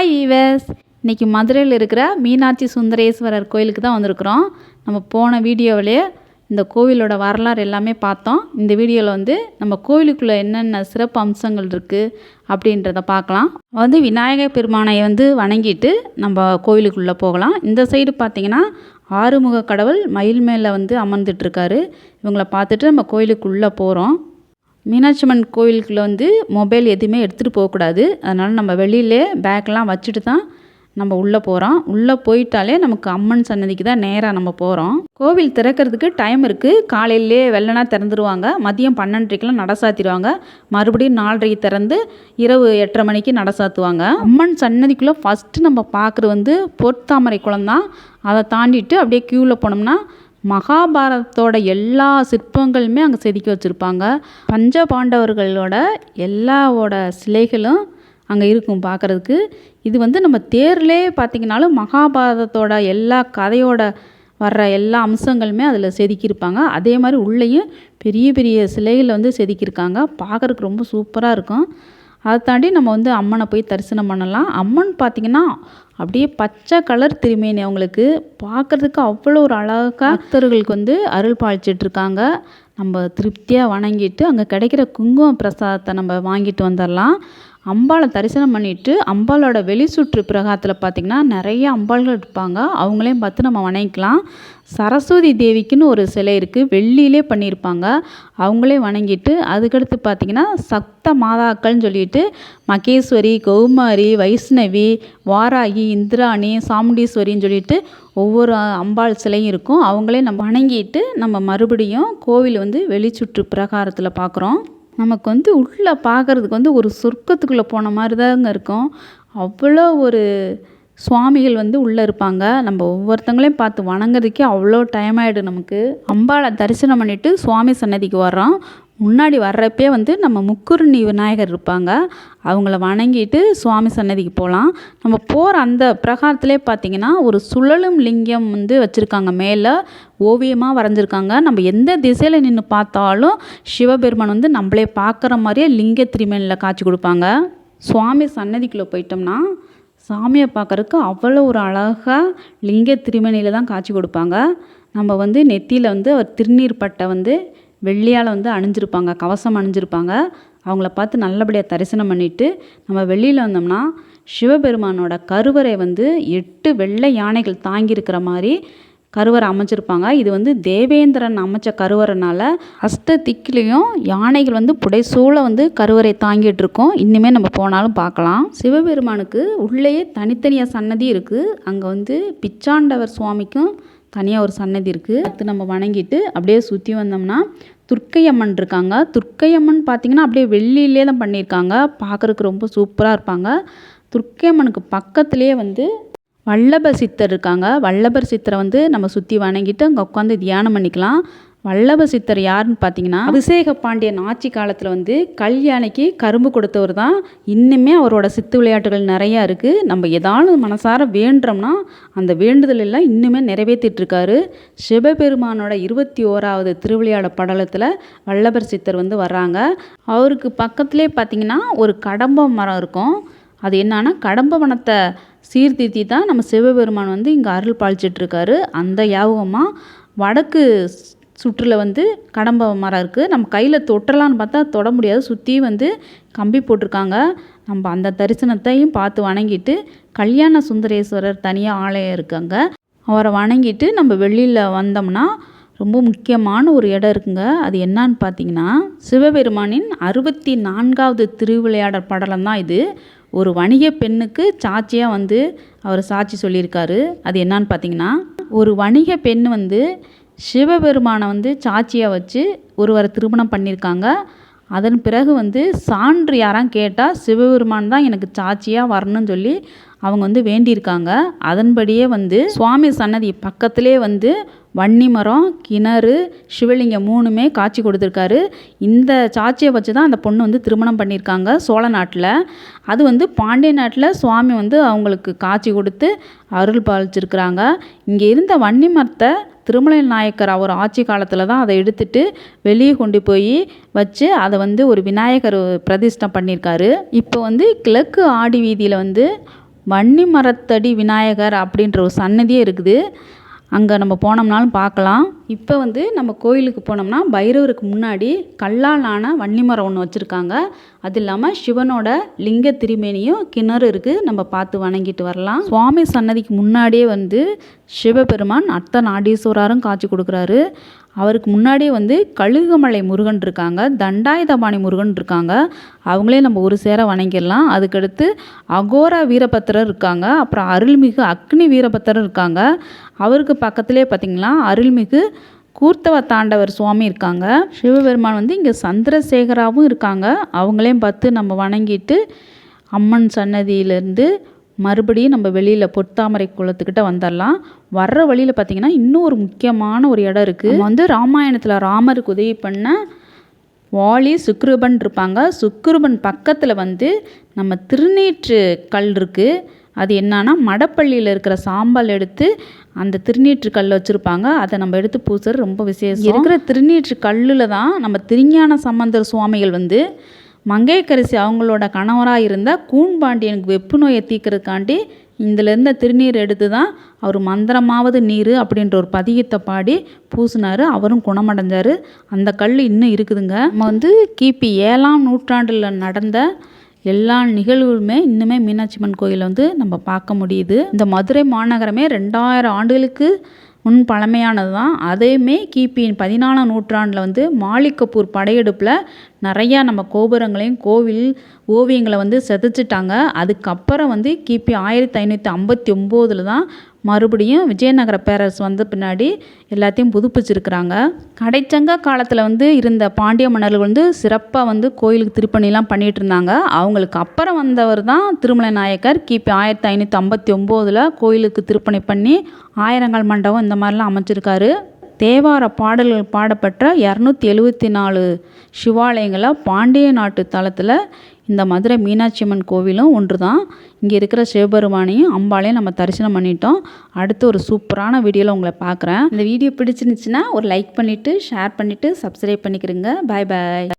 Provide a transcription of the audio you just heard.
Hi viewers இன்றைக்கி மதுரையில் இருக்கிற மீனாட்சி சுந்தரேஸ்வரர் கோயிலுக்கு தான் வந்திருக்கிறோம். நம்ம போன வீடியோவிலே இந்த கோவிலோட வரலாறு எல்லாமே பார்த்தோம். இந்த வீடியோவில் வந்து நம்ம கோவிலுக்குள்ளே என்னென்ன சிறப்பு அம்சங்கள் இருக்குது அப்படின்றத பார்க்கலாம். வந்து விநாயகர் பெருமானை வந்து வணங்கிட்டு நம்ம கோவிலுக்குள்ளே போகலாம். இந்த சைடு பார்த்திங்கன்னா ஆறுமுக கடவுள் மயில் மேலே வந்து அமர்ந்துட்டுருக்காரு இவங்கள பார்த்துட்டு நம்ம கோயிலுக்குள்ளே போகிறோம் மீனாட்சி அம்மன் கோவிலுக்குள்ளே வந்து மொபைல் எதுவுமே எடுத்துகிட்டு போகக்கூடாது. அதனால் நம்ம வெளியிலே பேக்கெலாம் வச்சுட்டு தான் நம்ம உள்ளே போகிறோம் உள்ளே போயிட்டாலே நமக்கு அம்மன் சன்னதிக்கு தான் நேராக நம்ம போகிறோம் கோவில் திறக்கிறதுக்கு டைம் இருக்குது காலையிலே வெள்ளனா திறந்துருவாங்க. மதியம் பன்னெண்டரைக்கெலாம் நட சாத்திடுவாங்க. மறுபடியும் நாலரைக்கு திறந்து இரவு எட்டரை மணிக்கு நட சாத்துவாங்க. அம்மன் சன்னதிக்குள்ளே ஃபஸ்ட்டு நம்ம பார்க்குறது வந்து பொற்தாமரை குளம் தான். அதை தாண்டிட்டு அப்படியே க்யூவில் போனோம்னா மகாபாரதத்தோட எல்லா சிற்பங்களுமே அங்கே செதுக்கி வச்சுருப்பாங்க. பஞ்ச பாண்டவர்களோட எல்லாவோட சிலைகளும் அங்கே இருக்கும் பார்க்குறதுக்கு இது வந்து நம்ம தேர்லே பார்த்திங்கனாலும் மகாபாரதத்தோட எல்லா கதையோட வர்ற எல்லா அம்சங்களுமே அதில் செதுக்கியிருப்பாங்க. அதே மாதிரி உள்ளேயும் பெரிய பெரிய சிலைகளை வந்து செதுக்கியிருக்காங்க. பார்க்குறதுக்கு ரொம்ப சூப்பராக இருக்கும். அதை தாண்டி நம்ம வந்து அம்மனை போய் தரிசனம் பண்ணலாம். அம்மன் பார்த்திங்கன்னா அப்படியே பச்சை கலர் திருமேனி அவங்களுக்கு. பார்க்குறதுக்கு அவ்வளோ ஒரு அழகாக பக்தர்களுக்கு வந்து அருள் பாய்ச்சிட்ருக்காங்க நம்ம திருப்தியாக வணங்கிட்டு அங்கே கிடைக்கிற குங்கும பிரசாதத்தை நம்ம வாங்கிட்டு வந்துடலாம் அம்பாளை தரிசனம் பண்ணிவிட்டு அம்பாளோட வெளி சுற்று பிரகாரத்தில் பார்த்திங்கன்னா நிறைய அம்பாள்கள் இருப்பாங்க. அவங்களையும் பார்த்து நம்ம வணங்கிக்கலாம். சரஸ்வதி தேவிக்குன்னு ஒரு சிலை இருக்குது வெள்ளியிலே பண்ணியிருப்பாங்க. அவங்களே வணங்கிட்டு அதுக்கடுத்து பார்த்திங்கன்னா சப்த மாதாக்கள்னு சொல்லிட்டு மகேஸ்வரி கௌமாரி வைஷ்ணவி வாராகி இந்திராணி சாமுண்டீஸ்வரின்னு சொல்லிட்டு ஒவ்வொரு அம்பாள் சிலையும் இருக்கும். அவங்களே நம்ம வணங்கிட்டு நம்ம மறுபடியும் கோவில் வந்து வெளிச்சுற்று பிரகாரத்தில் பார்க்குறோம் நமக்கு வந்து உள்ளே பார்க்குறதுக்கு வந்து ஒரு சொர்க்கத்துக்குள்ளே போன மாதிரி தாங்க இருக்கும். அவ்வளோ ஒரு சுவாமிகள் வந்து உள்ளே இருப்பாங்க. நம்ம ஒவ்வொருத்தங்களையும் பார்த்து வணங்குறதுக்கே அவ்வளோ டைம் ஆகிடும் நமக்கு. அம்பாளை தரிசனம் பண்ணிவிட்டு சுவாமி சன்னதிக்கு வர்றோம். முன்னாடி வர்றப்பே வந்து நம்ம முக்குருணி விநாயகர் இருப்பாங்க. அவங்கள வணங்கிட்டு சுவாமி சன்னதிக்கு போகலாம் நம்ம போகிற அந்த பிரகாரத்திலே பார்த்திங்கன்னா ஒரு சுழலும் லிங்கம் வந்து வச்சுருக்காங்க. மேலே ஓவியமாக வரைஞ்சிருக்காங்க. நம்ம எந்த திசையில் நின்று பார்த்தாலும் சிவபெருமான் வந்து நம்மளே பார்க்குற மாதிரியே லிங்க திருமேனில் காட்சி கொடுப்பாங்க. சுவாமி சன்னதிக்குள்ளே போயிட்டோம்னா சாமியை பார்க்குறக்கு அவ்வளோ ஒரு அழகாக லிங்க திருமணியில் தான் காட்சி கொடுப்பாங்க. நம்ம வந்து நெத்தியில் வந்து அவர் திருநீர் பட்டை வந்து வெள்ளியால் வந்து அணிஞ்சிருப்பாங்க கவசம் அணிஞ்சிருப்பாங்க. அவங்கள பார்த்து நல்லபடியாக தரிசனம் பண்ணிவிட்டு நம்ம வெளியில் வந்தோம்னா சிவபெருமானோட கருவறை வந்து எட்டு வெள்ளை யானைகள் தாங்கியிருக்கிற மாதிரி கருவறை அமைச்சிருப்பாங்க. இது வந்து தேவேந்திரன் அமைச்ச கருவறைனால அஷ்ட திக்கிலையும் யானைகள் வந்து புடைசூழ வந்து கருவறை தாங்கிட்டு இருக்கோம் இன்னுமே நம்ம போனாலும் பார்க்கலாம். சிவபெருமானுக்கு உள்ளேயே தனித்தனியாக சன்னதி இருக்குது அங்கே வந்து பிச்சாண்டவர் சுவாமிக்கும் தனியாக ஒரு சன்னதி இருக்குது அடுத்து நம்ம வணங்கிட்டு அப்படியே சுற்றி வந்தோம்னா துர்க்கையம்மன் இருக்காங்க. துர்க்கையம்மன் பார்த்திங்கன்னா அப்படியே வெள்ளியிலே தான் பண்ணியிருக்காங்க. பார்க்குறதுக்கு ரொம்ப சூப்பராக இருப்பாங்க. துர்க்கையம்மனுக்கு பக்கத்துலேயே வந்து வல்லபர் சித்தர் இருக்காங்க. வல்லபர் சித்தரை வந்து நம்ம சுற்றி வணங்கிட்டு அங்கே உட்காந்து தியானம் பண்ணிக்கலாம். வல்லப சித்தர் யாருன்னு பார்த்தீங்கன்னா அபிஷேக பாண்டியன் ஆட்சி காலத்தில் வந்து கல்யாணிக்கு கரும்பு கொடுத்தவர் தான். இன்னுமே அவரோட சித்து விளையாட்டுகள் நிறையா இருக்குது நம்ம ஏதாவது மனசார வேண்டுறோம்னா அந்த வேண்டுதல் எல்லாம் இன்னுமே நிறைவேற்றிட்டுருக்காரு. சிவபெருமானோட இருபத்தி ஓராவது திருவிளையாட படலத்தில் வல்லபர் சித்தர் வந்து வர்றாங்க. அவருக்கு பக்கத்துலேயே பார்த்தீங்கன்னா ஒரு கடம்ப மரம் இருக்கும். அது என்னன்னா கடம்ப வனத்தை சீர்திருத்தி தான் நம்ம சிவபெருமான் வந்து இங்கே அருள் பாலிச்சிட்ருக்காரு அந்த யாபகமாக வடக்கு சுற்றில் வந்து கடம்ப மரம் இருக்குது நம்ம கையில் தொட்டலான்னு பார்த்தா தொட முடியாது. சுற்றி வந்து கம்பி போட்டிருக்காங்க. நம்ம அந்த தரிசனத்தையும் பார்த்து வணங்கிட்டு கல்யாண சுந்தரேஸ்வரர் தனியாக ஆலயம் இருக்காங்க அவரை வணங்கிட்டு நம்ம வெளியில் வந்தோம்னா ரொம்ப முக்கியமான ஒரு இடம் இருக்குங்க. அது என்னான்னு பார்த்தீங்கன்னா சிவபெருமானின் அறுபத்தி நான்காவது திருவிளையாடல் படலம் தான் இது. ஒரு வணிக பெண்ணுக்கு சாட்சியாக வந்து அவர் சாட்சி சொல்லியிருக்காரு. அது என்னான்னு பார்த்தீங்கன்னா ஒரு வணிக பெண் வந்து சிவபெருமானை வந்து சாட்சியாக வச்சு ஒருவரை திருமணம் பண்ணியிருக்காங்க. அதன் பிறகு வந்து சான்று யாராம் கேட்டால் சிவபெருமான் தான் எனக்கு சாட்சியாக வரணும்னு சொல்லி அவங்க வந்து வேண்டியிருக்காங்க. அதன்படியே வந்து சுவாமி சன்னதி பக்கத்திலே வந்து வன்னி மரம் கிணறு சிவலிங்கம் மூணுமே காட்சி கொடுத்துருக்காரு. இந்த சாட்சியை வச்சு தான் அந்த பொண்ணு வந்து திருமணம் பண்ணியிருக்காங்க சோழ நாட்டில். அது வந்து பாண்டிய நாட்டில் சுவாமி வந்து அவங்களுக்கு காட்சி கொடுத்து அருள் பாலிச்சிருக்கிறாங்க. இங்கே இருந்த வன்னி மரத்தை திருமலை நாயக்கர் அவர் ஆட்சி காலத்தில் தான் அதை எடுத்துட்டு வெளியே கொண்டு போய் வச்சு அதை வந்து ஒரு விநாயகர் பிரதிஷ்டம் பண்ணியிருக்காரு. இப்போ வந்து கிழக்கு ஆடி வீதியில் வந்து வன்னி மரத்தடி விநாயகர் அப்படின்ற ஒரு சன்னதியே இருக்குது. அங்கே நம்ம போனோம்னாலும் பார்க்கலாம். இப்போ வந்து நம்ம கோயிலுக்கு போனோம்னா பைரவருக்கு முன்னாடி கல்லால் ஆன வன்னி மரம் ஒன்று வச்சுருக்காங்க. அது இல்லாமல் சிவனோட லிங்க திருமேனியும் கிணறு இருக்குது நம்ம பார்த்து வணங்கிட்டு வரலாம். சுவாமி சன்னதிக்கு முன்னாடியே வந்து சிவபெருமான் அர்த்த நாடீஸ்வரரும் காட்சி கொடுக்குறாரு. அவருக்கு முன்னாடியே வந்து கழுகுமலை முருகன் இருக்காங்க. தண்டாயுதபாணி முருகன் இருக்காங்க. அவங்களே நம்ம ஒரு சேர வணங்கிடலாம். அதுக்கடுத்து அகோர வீரபத்திரர் இருக்காங்க. அப்புறம் அருள்மிகு அக்னி வீரபத்திரர் இருக்காங்க. அவருக்கு பக்கத்துலேயே பார்த்திங்கன்னா அருள்மிகு கூர்த்தவ தாண்டவர் சுவாமி இருக்காங்க. சிவபெருமான் வந்து இங்கே சந்திரசேகராவும் இருக்காங்க. அவங்களையும் பார்த்து நம்ம வணங்கிட்டு அம்மன் சன்னதியிலேருந்து மறுபடியும் நம்ம வெளியில் பொத்தாமரை குளத்துக்கிட்ட வந்துடலாம் வர்ற வழியில் பார்த்திங்கன்னா இன்னும் ஒரு முக்கியமான ஒரு இடம் இருக்குது வந்து ராமாயணத்தில் ராமருக்கு உதவி பண்ண வாலி சுக்ருபன் இருப்பாங்க. சுக்ருபன் பக்கத்தில் வந்து நம்ம திருநீற்று கல் இருக்குது அது என்னன்னா மடப்பள்ளியில் இருக்கிற சாம்பல் எடுத்து அந்த திருநீற்று கல் வச்சுருப்பாங்க. அதை நம்ம எடுத்து பூசுறது ரொம்ப விசேஷம். இருக்கிற திருநீற்று கல்லில் தான் நம்ம திருஞான சம்பந்தர் சுவாமிகள் வந்து மங்கையக்கரசி அவங்களோட கணவராக இருந்த கூன்பாண்டியனுக்கு வெப்பு நோயை தீக்கிறதுக்காண்டி இதிலேருந்த திருநீர் எடுத்து தான் அவர் மந்திரமாவது நீர் அப்படின்ற ஒரு பதிகத்தை பாடி பூசினார். அவரும் குணமடைஞ்சார். அந்த கல் இன்னும் இருக்குதுங்க. நம்ம வந்து கிபி ஏழாம் நூற்றாண்டில் நடந்த எல்லா நிகழ்வுமே இன்னுமே மீனாட்சியம்மன் கோயிலில் வந்து நம்ம பார்க்க முடியுது. இந்த மதுரை மாநகரமே ரெண்டாயிரம் ஆண்டுகளுக்கு முன் பழமையானது தான் அதையுமே கிபி பதினாலாம் நூற்றாண்டில் வந்து மாலிக் கபூர் படையெடுப்பில் நிறையா நம்ம கோபுரங்களையும் கோவில் ஓவியங்களை வந்து செதைச்சிட்டாங்க. அதுக்கப்புறம் வந்து கிபி ஆயிரத்தி ஐநூற்றி ஐம்பத்தி ஒம்போதில் தான் மறுபடியும் விஜயநகர பேரரசு வந்த பின்னாடி எல்லாத்தையும் புதுப்பிச்சிருக்கிறாங்க. கடைச்சங்க காலத்தில் வந்து இருந்த பாண்டிய மன்னர்கள் வந்து சிறப்பாக வந்து கோயிலுக்கு திருப்பணிலாம் பண்ணிகிட்டு இருந்தாங்க அவங்களுக்கு அப்புறம் வந்தவர் தான் திருமலை நாயக்கர். கிபி ஆயிரத்தி ஐநூற்றி ஐம்பத்தி ஒம்போதில் கோயிலுக்கு திருப்பணி பண்ணி ஆயிரங்கால் மண்டபம் இந்த மாதிரிலாம் அமைச்சிருக்காரு. தேவார பாடல்கள் பாடப்பட்ட இரநூத்தி எழுவத்தி நாலு சிவாலயங்களை பாண்டிய நாட்டு தலத்தில் இந்த மதுரை மீனாட்சி அம்மன் கோவிலும் ஒன்று தான் இங்கே இருக்கிற சிவபெருமானையும் அம்பாளையும் நம்ம தரிசனம் பண்ணிட்டோம். அடுத்து ஒரு சூப்பரான வீடியோவில் உங்களை பார்க்குறேன் இந்த வீடியோ பிடிச்சிருந்துச்சுன்னா ஒரு லைக் பண்ணிவிட்டு ஷேர் பண்ணிவிட்டு சப்ஸ்கிரைப் பண்ணிக்கிறேங்க பாய் பாய்